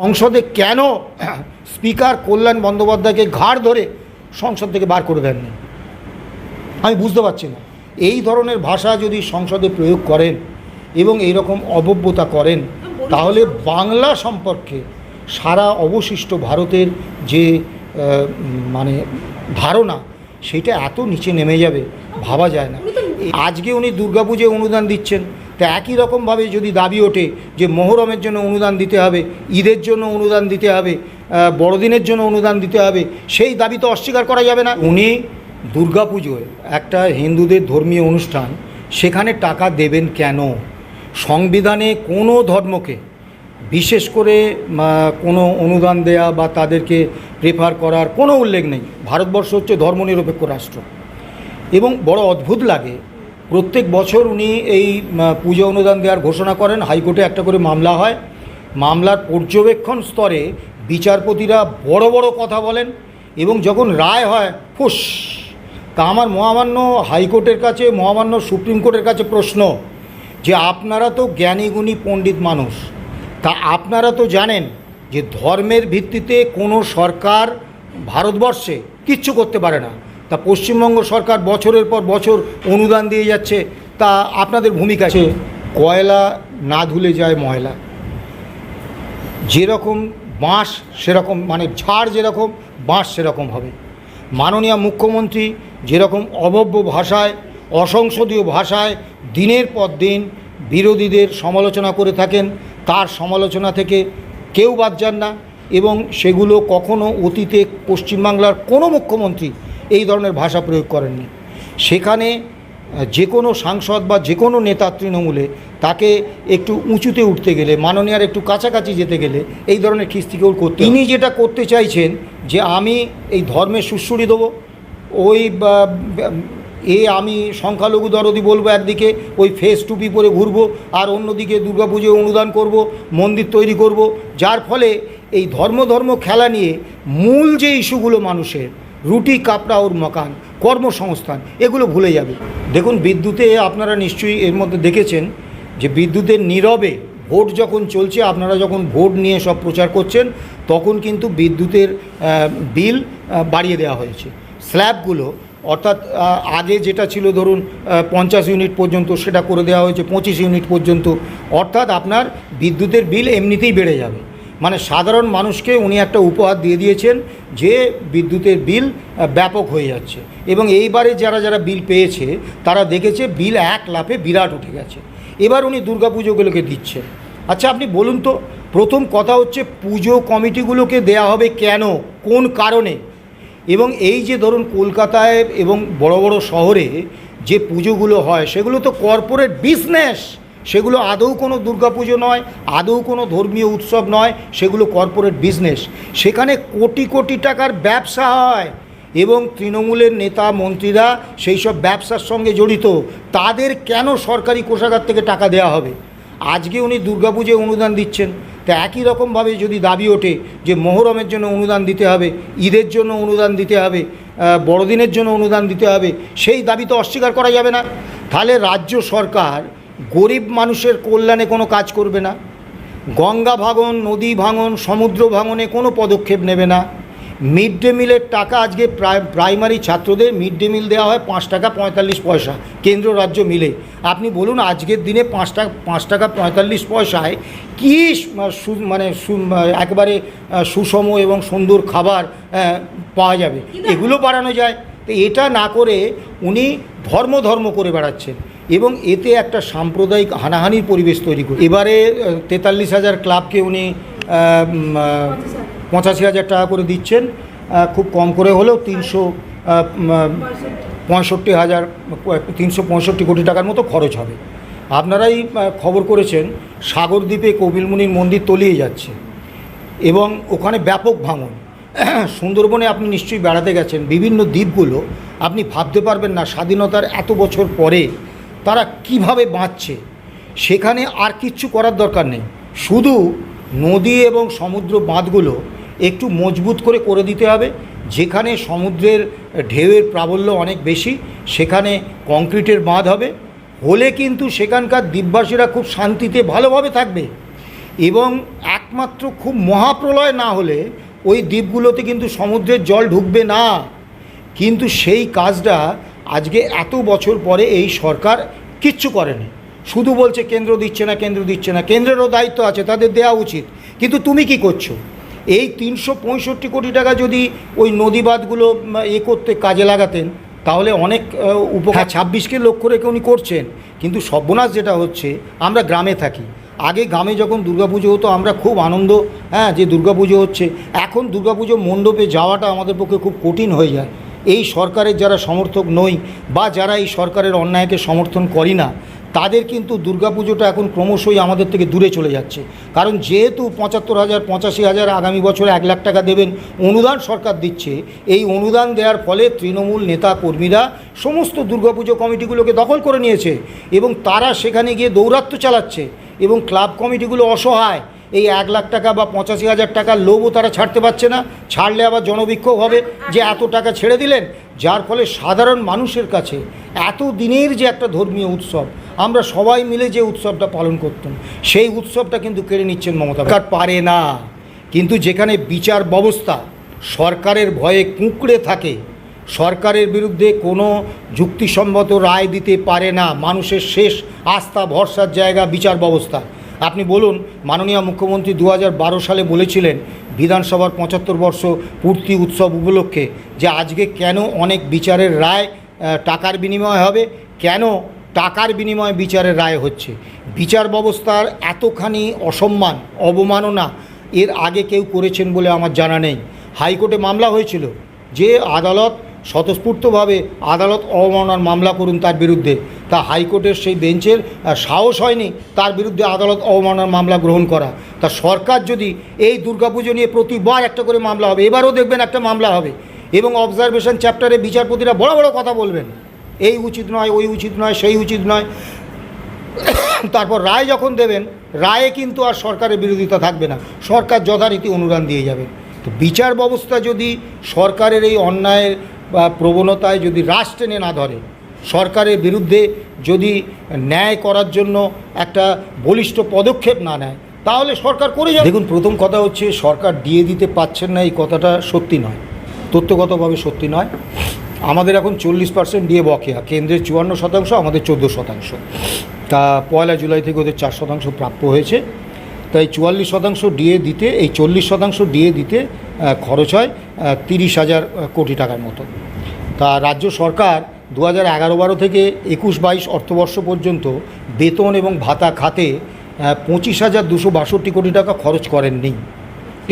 সংসদে কেন স্পিকার কল্যাণ বন্দ্যোপাধ্যায়কে ঘাড় ধরে সংসদ থেকে বার করে দেননি? আমি বুঝতে পারছি না। এই ধরনের ভাষা যদি সংসদে প্রয়োগ করেন এবং এই রকম অবব্যতা করেন তাহলে বাংলা সম্পর্কে সারা অবশিষ্ট ভারতের যে মানে ধারণা সেটা এত নিচে নেমে যাবে ভাবা যায় না। আজকে উনি দুর্গাপুজোয় অনুদান দিচ্ছেন। তা একই রকমভাবে যদি দাবি ওঠে যে মোহরমের জন্য অনুদান দিতে হবে, ঈদের জন্য অনুদান দিতে হবে বড়দিনের জন্য অনুদান দিতে হবে, সেই দাবি তো অস্বীকার করা যাবে না। উনি দুর্গাপুজোয় একটা হিন্দুদের ধর্মীয় অনুষ্ঠান, সেখানে টাকা দেবেন কেন? সংবিধানে কোনো ধর্মকে বিশেষ করে কোনো অনুদান দেয়া বা তাদেরকে প্রেফার করার কোনো উল্লেখ নেই। ভারতবর্ষ হচ্ছে ধর্মনিরপেক্ষ রাষ্ট্র। এবং বড় অদ্ভুত লাগে প্রত্যেক বছর উনি এই পুজো অনুদান দেওয়ার ঘোষণা করেন, হাইকোর্টে একটা করে মামলা হয়। মামলার পর্যবেক্ষণ স্তরে বিচারপতিরা বড় বড় কথা বলেন এবং যখন রায় হয়, ফুস! তা আমার মহামান্য হাইকোর্টের কাছে, মহামান্য সুপ্রিম কোর্টের কাছে প্রশ্ন যে আপনারা তো জ্ঞানী গুণী পণ্ডিত মানুষ। তা আপনারা তো জানেন যে ধর্মের ভিত্তিতে কোনো সরকার ভারতবর্ষে কিচ্ছু করতে পারে না। তা পশ্চিমবঙ্গ সরকার বছরের পর বছর অনুদান দিয়ে যাচ্ছে, তা আপনাদের ভূমিকা আছে কয়লা না ধুলে যায় ময়লা। যেরকম বাঁশ সেরকম মানে ঝাড় যেরকম, বাঁশ সেরকম হবে। মাননীয় মুখ্যমন্ত্রী যেরকম অভব্য ভাষায়, অসংসদীয় ভাষায় দিনের পর দিন বিরোধীদের সমালোচনা করে থাকেন, তার সমালোচনা থেকে কেউ বাদ যান না এবং সেগুলো কখনো অতীতে পশ্চিমবাংলার কোনো মুখ্যমন্ত্রী এই ধরনের ভাষা প্রয়োগ করেননি। সেখানে যে কোনো সাংসদ বা যে কোনো নেতা তৃণমূলে তাকে একটু উঁচুতে উঠতে গেলে মাননীয়ার একটু কাছাকাছি যেতে গেলে এই ধরনের খিস্তিকেও করতে তিনি যেটা করতে চাইছেন যে আমি এই ধর্মের সুশ্রুড়ি দেবো ওই এ আমি সংখ্যালঘু দরদি বলব একদিকে ওই ফেস টুপি পরে ঘুরবো আর অন্যদিকে দুর্গাপুজোয় অনুদান করব মন্দির তৈরি করব। যার ফলে এই ধর্ম ধর্ম খেলা নিয়ে মূল যে ইস্যুগুলো মানুষের রুটি, কাপড়া ওর মকান, কর্মসংস্থান, এগুলো ভুলে যাবে। দেখুন, বিদ্যুতে আপনারা নিশ্চয়ই এর মধ্যে দেখেছেন যে বিদ্যুতের নীরবে ভোট যখন চলছে, আপনারা যখন ভোট নিয়ে সব প্রচার করছেন, তখন কিন্তু বিদ্যুতের বিল বাড়িয়ে দেওয়া হয়েছে। স্ল্যাবগুলো, অর্থাৎ আগে যেটা ছিল ধরুন পঞ্চাশ ইউনিট পর্যন্ত, সেটা করে দেওয়া হয়েছে পঁচিশ ইউনিট পর্যন্ত। অর্থাৎ আপনার বিদ্যুতের বিল এমনিতেই বেড়ে যাবে। মানে সাধারণ মানুষকে উনি একটা উপহার দিয়ে দিয়েছেন যে বিদ্যুতের বিল ব্যাপক হয়ে যাচ্ছে। এবং এইবারে যারা যারা বিল পেয়েছে, তারা দেখেছে বিল এক লাফে বিরাট উঠে গেছে। এবার উনি দুর্গাপুজোগুলোকে দিচ্ছেন। আচ্ছা আপনি বলুন তো, প্রথম কথা হচ্ছে পুজো কমিটিগুলোকে দেয়া হবে কেন? কোন কারণে? এবং এই যে ধরুন কলকাতায় এবং বড় বড় শহরে যে পুজোগুলো হয়, সেগুলো তো কর্পোরেট বিজনেস সেগুলো আদৌ কোনো দুর্গাপুজো নয়, আদৌ কোনো ধর্মীয় উৎসব নয়, সেগুলো কর্পোরেট বিজনেস সেখানে কোটি কোটি টাকার ব্যবসা হয় এবং তৃণমূলের নেতা, মন্ত্রীরা সেই সব ব্যবসার সঙ্গে জড়িত, তাদের কেন সরকারি কোষাগার থেকে টাকা দেওয়া হবে? আজকে উনি দুর্গাপুজোয় অনুদান দিচ্ছেন। তা একই রকমভাবে যদি দাবি ওঠে যে মোহরমের জন্য অনুদান দিতে হবে, ঈদের জন্য অনুদান দিতে হবে বড়দিনের জন্য অনুদান দিতে হবে, সেই দাবি তো অস্বীকার করা যাবে না। তাহলে রাজ্য সরকার গরিব মানুষের কল্যাণে কোনো কাজ করবে না। গঙ্গা ভাঙন নদী ভাঙন সমুদ্র ভাঙনে কোনো পদক্ষেপ নেবে না। মিড ডে মিলের টাকা আজকে প্রাই- প্রাইমারি ছাত্রদের মিড ডে মিল দেওয়া হয় পাঁচ টাকা পঁয়তাল্লিশ পয়সা কেন্দ্র রাজ্য মিলে। আপনি বলুন আজকের দিনে পাঁচ টাকা পাঁচ টাকা পঁয়তাল্লিশ পয়সায় কী মানে একবারে সুষম এবং সুন্দর খাবার পাওয়া যাবে? এগুলো বাড়ানো যায়। তো এটা না করে উনি ধর্ম ধর্ম করে বেড়াচ্ছেন। এবং এতে একটা সাম্প্রদায়িক হানাহানির পরিবেশ তৈরি করে এবারে তেতাল্লিশ হাজার ক্লাবকে উনি পঁচাশি হাজার টাকা করে দিচ্ছেন। খুব কম করে হলেও তিনশো পঁয়ষট্টি হাজার, তিনশো পঁয়ষট্টি কোটি টাকার মতো খরচ হবে। আপনারাই খবর করেছেন, সাগরদ্বীপে কপিলমুনির মন্দির তলিয়ে যাচ্ছে এবং ওখানে ব্যাপক ভাঙন। সুন্দরবনে আপনি নিশ্চয়ই বেড়াতে গেছেন, বিভিন্ন দ্বীপগুলো, আপনি ভাবতে পারবেন না, স্বাধীনতার এত বছর পরে তারা কীভাবে বাঁচছে, সেখানে আর কিচ্ছু করার দরকার নেই। শুধু নদী এবং সমুদ্র বাঁধগুলো একটু মজবুত করে করে দিতে হবে। যেখানে সমুদ্রের ঢেউয়ের প্রাবল্য অনেক বেশি, সেখানে কংক্রিটের বাঁধ হবে। হলে কিন্তু সেখানকার দ্বীপবাসীরা খুব শান্তিতে ভালোভাবে থাকবে। এবং একমাত্র খুব মহাপ্রলয় না হলে ওই দ্বীপগুলোতে কিন্তু সমুদ্রের জল ঢুকবে না। কিন্তু সেই কাজটা আজকে এত বছর পরে এই সরকার কিচ্ছু করেনি। শুধু বলছে কেন্দ্র দিচ্ছে না কেন্দ্র দিচ্ছে না। কেন্দ্রেরও দায়িত্ব আছে তাদের দেওয়া উচিত। কিন্তু তুমি কি করছ? এই তিনশো পঁয়ষট্টি কোটি টাকা যদি ওই নদীবাদগুলো এ করতে কাজে লাগাতেন তাহলে অনেক উপকার ছাব্বিশকে লক্ষ্য রেখে উনি করছেন। কিন্তু সর্বনাশ যেটা হচ্ছে আমরা গ্রামে থাকি। আগে গ্রামে যখন দুর্গাপুজো হতো আমরা খুব আনন্দ হ্যাঁ যে দুর্গাপুজো হচ্ছে। এখন দুর্গাপুজো মণ্ডপে যাওয়াটা আমাদের পক্ষে খুব কঠিন হয়ে যায়। এই সরকারের যারা সমর্থক নই বা যারা এই সরকারের অন্যায়কে সমর্থন করি না, তাদের কিন্তু দুর্গাপুজোটা এখন ক্রমশই আমাদের থেকে দূরে চলে যাচ্ছে। কারণ যেহেতু পঁচাত্তর হাজার, পঁচাশি হাজার আগামী বছর এক লাখ টাকা দেবেন অনুদান সরকার দিচ্ছে, এই অনুদান দেওয়ার ফলে তৃণমূল নেতা কর্মীরা সমস্ত দুর্গাপুজো কমিটিগুলোকে দখল করে নিয়েছে এবং তারা সেখানে গিয়ে দৌরাত্ম্য চালাচ্ছে এবং ক্লাব কমিটিগুলো অসহায়। এই এক লাখ টাকা বা পঁচাশি হাজার টাকার লোভও তারা ছাড়তে পারছে না। ছাড়লে আবার জনবিক্ষোভ হবে যে এত টাকা ছেড়ে দিলেন, যার ফলে সাধারণ মানুষের কাছে এত দিনের যে একটা ধর্মীয় উৎসব, আমরা সবাই মিলে যে উৎসবটা পালন করতাম, সেই উৎসবটা কিন্তু কেড়ে নিচ্ছেন মমতা সরকার পারে না, কিন্তু যেখানে বিচার ব্যবস্থা সরকারের ভয়ে কুঁকড়ে থাকে, সরকারের বিরুদ্ধে কোনো যুক্তিসম্মত রায় দিতে পারে না। মানুষের শেষ আস্থা, ভরসার জায়গা, বিচার ব্যবস্থা। আপনি বলুন, মাননীয় মুখ্যমন্ত্রী দু হাজার বারো সালে বলেছিলেন বিধানসভার পঁচাত্তর বর্ষ পূর্তি উৎসব উপলক্ষে যে আজকে কেন অনেক বিচারের রায় টাকার বিনিময় হবে, কেন টাকার বিনিময়ে বিচারের রায় হচ্ছে? বিচার ব্যবস্থার এতখানি অসম্মান, অবমাননা এর আগে কেউ করেছেন বলে আমার জানা নেই। হাইকোর্টে মামলা হয়েছিল যে আদালত স্বতঃস্ফূর্তভাবে আদালত অবমাননার মামলা করুন তার বিরুদ্ধে। তা হাইকোর্টের সেই বেঞ্চের সাহস হয়নি তার বিরুদ্ধে আদালত অবমাননার মামলা গ্রহণ করা। তা সরকার যদি এই দুর্গাপুজো নিয়ে প্রতিবার একটা করে মামলা হবে, এবারও দেখবেন একটা মামলা হবে এবং অবজারভেশন চ্যাপ্টারে বিচারপতিরা বড় বড় কথা বলবেন। এই উচিত নয়, ওই উচিত নয়, সেই উচিত নয়। তারপর রায় যখন দেবেন, রায়ে কিন্তু আর সরকারের বিরোধিতা থাকবে না। সরকার যথারীতি অনুদান দিয়ে যাবে। তো বিচার ব্যবস্থা যদি সরকারের এই অন্যায়ের প্রবণতায় যদি রাশ টেনে না ধরে সরকারের বিরুদ্ধে যদি ন্যায় করার জন্য একটা বলিষ্ঠ পদক্ষেপ না নেয়, তাহলে সরকার করে যাবে। দেখুন, প্রথম কথা হচ্ছে সরকার দিয়ে দিতে পারছেন না, এই কথাটা সত্যি নয়। তথ্যগতভাবে সত্যি নয়। আমাদের এখন চল্লিশ পার্সেন্ট দিয়ে বকেয়া। কেন্দ্রের চুয়ান্ন শতাংশ, আমাদের চোদ্দ শতাংশ। তা পয়লা জুলাই থেকে ওদের চার শতাংশ প্রাপ্য হয়েছে। তাই চুয়াল্লিশ শতাংশ ডিএ দিতে, এই চল্লিশ শতাংশ ডিএ দিতে খরচ হয় তিরিশ হাজার কোটি টাকার মতো। তা রাজ্য সরকার দু হাজার এগারো বারো থেকে একুশ বাইশ অর্থবর্ষ পর্যন্ত বেতন এবং ভাতা খাতে পঁচিশ হাজার দুশো বাষট্টি কোটি টাকা খরচ করেননি।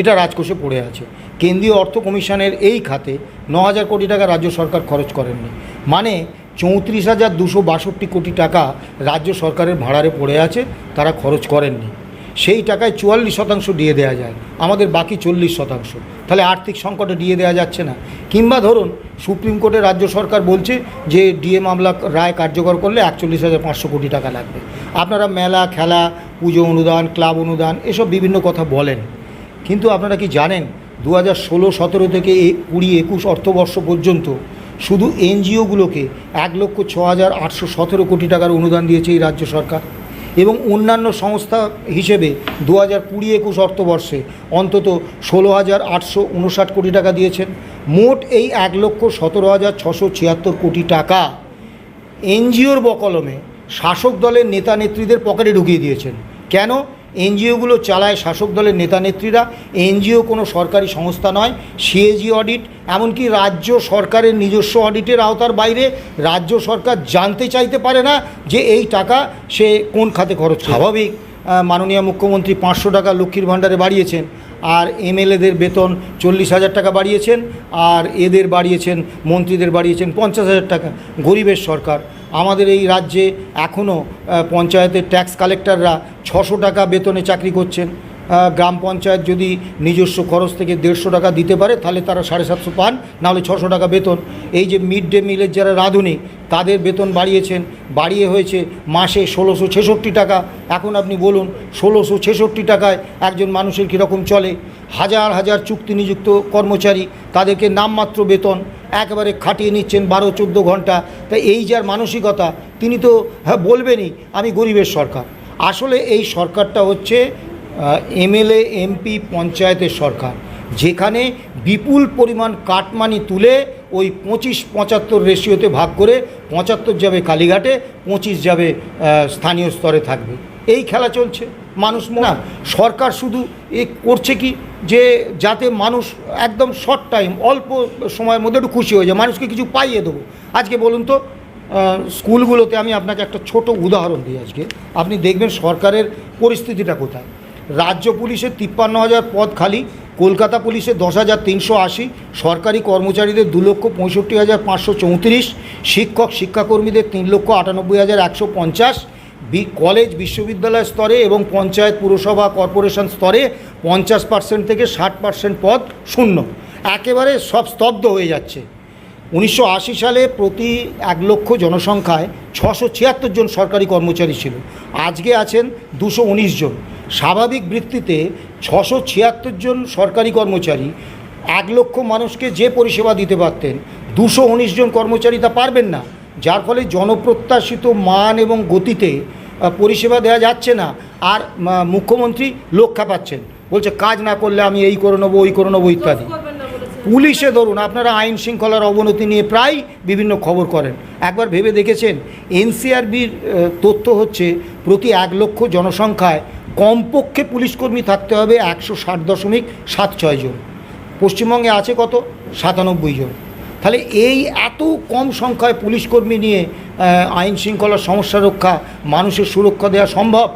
এটা রাজকোষে পড়ে আছে। কেন্দ্রীয় অর্থ কমিশনের এই খাতে ন হাজার কোটি টাকা রাজ্য সরকার খরচ করেননি। মানে চৌত্রিশ হাজার দুশো বাষট্টি কোটি টাকা রাজ্য সরকারের ভাড়ারে পড়ে আছে, তারা খরচ করেননি। সেই টাকায় চুয়াল্লিশ শতাংশ দিয়ে দেওয়া যায়। আমাদের বাকি চল্লিশ শতাংশ। তাহলে আর্থিক সংকটে দিয়ে দেওয়া যাচ্ছে না। কিংবা ধরুন, সুপ্রিম কোর্টে রাজ্য সরকার বলছে যে ডিএ মামলা রায় কার্যকর করলে একচল্লিশ হাজার পাঁচশো কোটি টাকা লাগবে। আপনারা মেলা, খেলা, পুজো অনুদান, ক্লাব অনুদান এসব বিভিন্ন কথা বলেন। কিন্তু আপনারা কি জানেন দু হাজার ষোলো সতেরো থেকে কুড়ি একুশ অর্থবর্ষ পর্যন্ত শুধু এনজিওগুলোকে এক লক্ষ ছ হাজার আটশো সতেরো কোটি টাকার অনুদান দিয়েছে এই রাজ্য সরকার? এবং অন্যান্য সংস্থা হিসেবে দু হাজার কুড়ি একুশ অর্থবর্ষে অন্তত ষোলো হাজার আটশো উনষাট কোটি টাকা দিয়েছেন। মোট এই এক লক্ষ সতেরো হাজার ছশো ছিয়াত্তর কোটি টাকা এনজিওর বকলমে শাসক দলের নেতা নেত্রীদের পকেটে ঢুকিয়ে দিয়েছেন। কেন? এনজিওগুলো চালায় শাসক দলের নেতা নেত্রীরা। এনজিও কোনো সরকারি সংস্থা নয় সিএজি অডিট এমনকি রাজ্য সরকারের নিজস্ব অডিটের আওতার বাইরে রাজ্য সরকার জানতে চাইতে পারে না যে এই টাকা সে কোন খাতে খরচ স্বাভাবিক। মাননীয় মুখ্যমন্ত্রী পাঁচশো টাকা লক্ষ্মীর ভাণ্ডারে বাড়িয়েছেন আর এমএলএদের বেতন চল্লিশ হাজার টাকা বাড়িয়েছেন আর এদের বাড়িয়েছেন মন্ত্রীদের বাড়িয়েছেন পঞ্চাশ হাজার টাকা। গরিবের সরকার। আমাদের এই রাজ্যে এখনও পঞ্চায়েতের ট্যাক্স কালেক্টররা ছশো টাকা বেতনে চাকরি করছেন। গ্রাম পঞ্চায়েত যদি নিজস্ব খরচ থেকে দেড়শো টাকা দিতে পারে, তাহলে তারা সাড়ে সাতশো পান, নাহলে ছশো টাকা বেতন। এই যে মিড ডে মিলের যারা রাঁধুনি, তাদের বেতন বাড়িয়েছেন, বাড়িয়ে হয়েছে মাসে ষোলোশো ছেষট্টি টাকা। এখন আপনি বলুন, ষোলোশো ছেষট্টি টাকায় একজন মানুষের কীরকম চলে? হাজার হাজার চুক্তি নিযুক্ত কর্মচারী, তাদেরকে নামমাত্র বেতন, একেবারে খাটিয়ে নিচ্ছেন বারো চোদ্দ ঘণ্টা। তা এই যার মানসিকতা, তিনি তো হ্যাঁ বলবেনই, আমি গরিবের সরকার। আসলে এই সরকারটা হচ্ছে এমএলএ, এমপি, পঞ্চায়েতের সরকার। যেখানে বিপুল পরিমাণ কাটমানি তুলে ওই পঁচিশ পঁচাত্তর রেশিওতে ভাগ করে পঁচাত্তর যাবে কালীঘাটে, পঁচিশ যাবে স্থানীয় স্তরে থাকবে। এই খেলা চলছে, মানুষ না সরকার শুধু এ করছে কি? যে যাতে মানুষ একদম শর্ট টাইম অল্প সময়ের মধ্যে একটু খুশি হয়ে যায়, মানুষকে কিছু পাইয়ে দেবো। আজকে বলুন তো স্কুলগুলোতে আমি আপনাকে একটা ছোট উদাহরণ দিই আজকে। আপনি দেখবেন সরকারের পরিস্থিতিটা কোথায়? রাজ্য পুলিশের তিপ্পান্ন হাজার পদ খালি, কলকাতা পুলিশের দশ হাজার তিনশো আশি, সরকারি কর্মচারীদের দু লক্ষ পঁয়ষট্টি হাজার পাঁচশো চৌত্রিশ, শিক্ষক, শিক্ষাকর্মীদের তিন লক্ষ আটানব্বই হাজার একশো পঞ্চাশ। বি, কলেজ, বিশ্ববিদ্যালয় স্তরে এবং পঞ্চায়েত পুরসভা কর্পোরেশন স্তরে পঞ্চাশ পার্সেন্ট থেকে ষাট পার্সেন্ট পদ শূন্য। একেবারে সব স্তব্ধ হয়ে যাচ্ছে। উনিশশো আশি সালে প্রতি এক লক্ষ জনসংখ্যায় ছশো ছিয়াত্তর জন সরকারি কর্মচারী ছিল। আজকে আছেন দুশো জন। স্বাভাবিক ভিত্তিতে ছশো ছিয়াত্তর জন সরকারি কর্মচারী, এক লক্ষ মানুষকে যে পরিষেবা দিতে পারতেন, দুশো জন কর্মচারী তা পারবেন না। যার ফলে জনপ্রত্যাশিত মান এবং গতিতে পরিষেবা দেওয়া যাচ্ছে না। আর মুখ্যমন্ত্রী লোক পাচ্ছেন। বলছে, কাজ না করলে আমি এই করে নেব, ওই করে নেব, ইত্যাদি। পুলিশে ধরুন, আপনারা আইন শৃঙ্খলার অবনতি নিয়ে প্রায় বিভিন্ন খবর করেন। একবার ভেবে দেখেছেন, এনসিআরবির তথ্য হচ্ছে প্রতি এক লক্ষ জনসংখ্যায় কমপক্ষে পুলিশকর্মী থাকতে হবে একশো ষাট দশমিক সাত ছয় জন। পশ্চিমবঙ্গে আছে কত? সাতানব্বই জন। তাহলে এই এত কম সংখ্যায় পুলিশকর্মী নিয়ে আইন শৃঙ্খলার সমস্যা রক্ষা, মানুষের সুরক্ষা দেওয়া সম্ভব?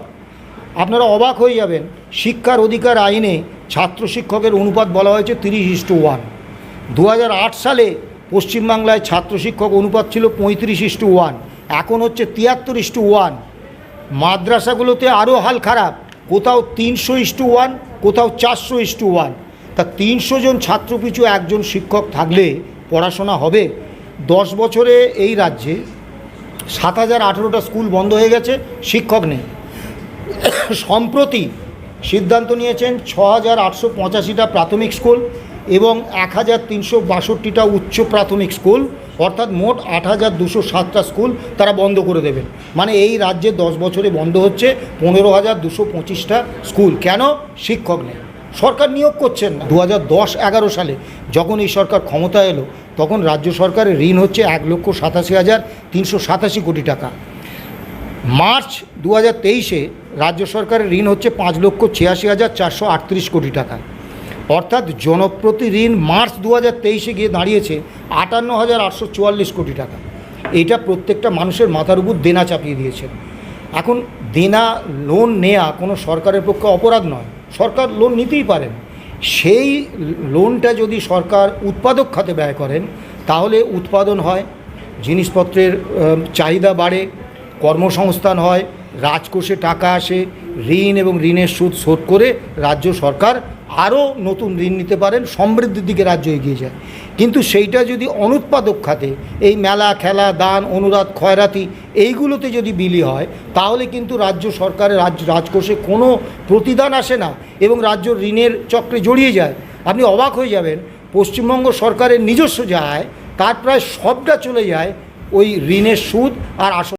আপনারা অবাক হয়ে যাবেন, শিক্ষার অধিকার আইনে ছাত্র শিক্ষকের অনুপাত বলা হয়েছে তিরিশ ইস্টু ওয়ান। দু হাজার আট সালে পশ্চিমবাংলায় ছাত্র শিক্ষক অনুপাত ছিল পঁয়ত্রিশ ইস্টু ওয়ান, এখন হচ্ছে তিয়াত্তর ইস্টু ওয়ান। মাদ্রাসাগুলোতে আরও হাল খারাপ, কোথাও তিনশো ইস্টু ওয়ান, কোথাও চারশো ইস্টু ওয়ান। তা তিনশো জন ছাত্রপিছু একজন শিক্ষক থাকলে পড়াশোনা হবে। দশ বছরে এই রাজ্যে সাত হাজার আঠেরোটা স্কুল বন্ধ হয়ে গেছে, শিক্ষক নেই। সম্প্রতি সিদ্ধান্ত নিয়েছেন ছ হাজার আটশো পঁচাশিটা প্রাথমিক স্কুল এবং এক হাজার তিনশো বাষট্টিটা উচ্চ প্রাথমিক স্কুল, অর্থাৎ মোট আট হাজার দুশো সাতটা স্কুল তারা বন্ধ করে দেবেন। মানে এই রাজ্যে দশ বছরে বন্ধ হচ্ছে পনেরো হাজার দুশো পঁচিশটা স্কুল। কেন? শিক্ষক নেই। সরকার নিয়োগ করছেন না। দু হাজার দশ এগারো সালে যখন এই সরকার ক্ষমতা এলো, তখন রাজ্য সরকারের ঋণ হচ্ছে এক লক্ষ সাতাশি হাজার তিনশো সাতাশি কোটি টাকা। মার্চ দু হাজার তেইশে রাজ্য সরকারের ঋণ হচ্ছে পাঁচ লক্ষ ছিয়াশি হাজার চারশো আটত্রিশ কোটি টাকা। অর্থাৎ জনপ্রতি ঋণ মার্চ দু হাজার তেইশে গিয়ে দাঁড়িয়েছে আটান্ন হাজার আটশো চুয়াল্লিশ কোটি টাকা। এটা প্রত্যেকটা মানুষের মাথার উপর দেনা চাপিয়ে দিয়েছে এখন দেনা লোন নেওয়া কোনো সরকারের পক্ষে অপরাধ নয়, সরকার লোন নিতেই পারেন। সেই লোনটা যদি সরকার উৎপাদক খাতে ব্যয় করেন, তাহলে উৎপাদন হয়, জিনিসপত্রের চাহিদা বাড়ে, কর্মসংস্থান হয়, রাজকোষে টাকা আসে, ঋণ এবং ঋণের সুদ শোধ করে রাজ্য সরকার আরও নতুন ঋণ নিতে পারেন, সমৃদ্ধির দিকে রাজ্য এগিয়ে যায়। কিন্তু সেইটা যদি অনুৎপাদক খাতে, এই মেলা, খেলা, দান, অনুরাধ খয়রাতি এইগুলোতে যদি বিলি হয়, তাহলে কিন্তু রাজ্য সরকারের রাজ্য রাজকোষে কোনো প্রতিদান আসে না এবং রাজ্য ঋণের চক্রে জড়িয়ে যায়। আপনি অবাক হয়ে যাবেন, পশ্চিমবঙ্গ সরকারের নিজস্ব যায় তার প্রায় সবটা চলে যায় ওই ঋণের সুদ আর আসল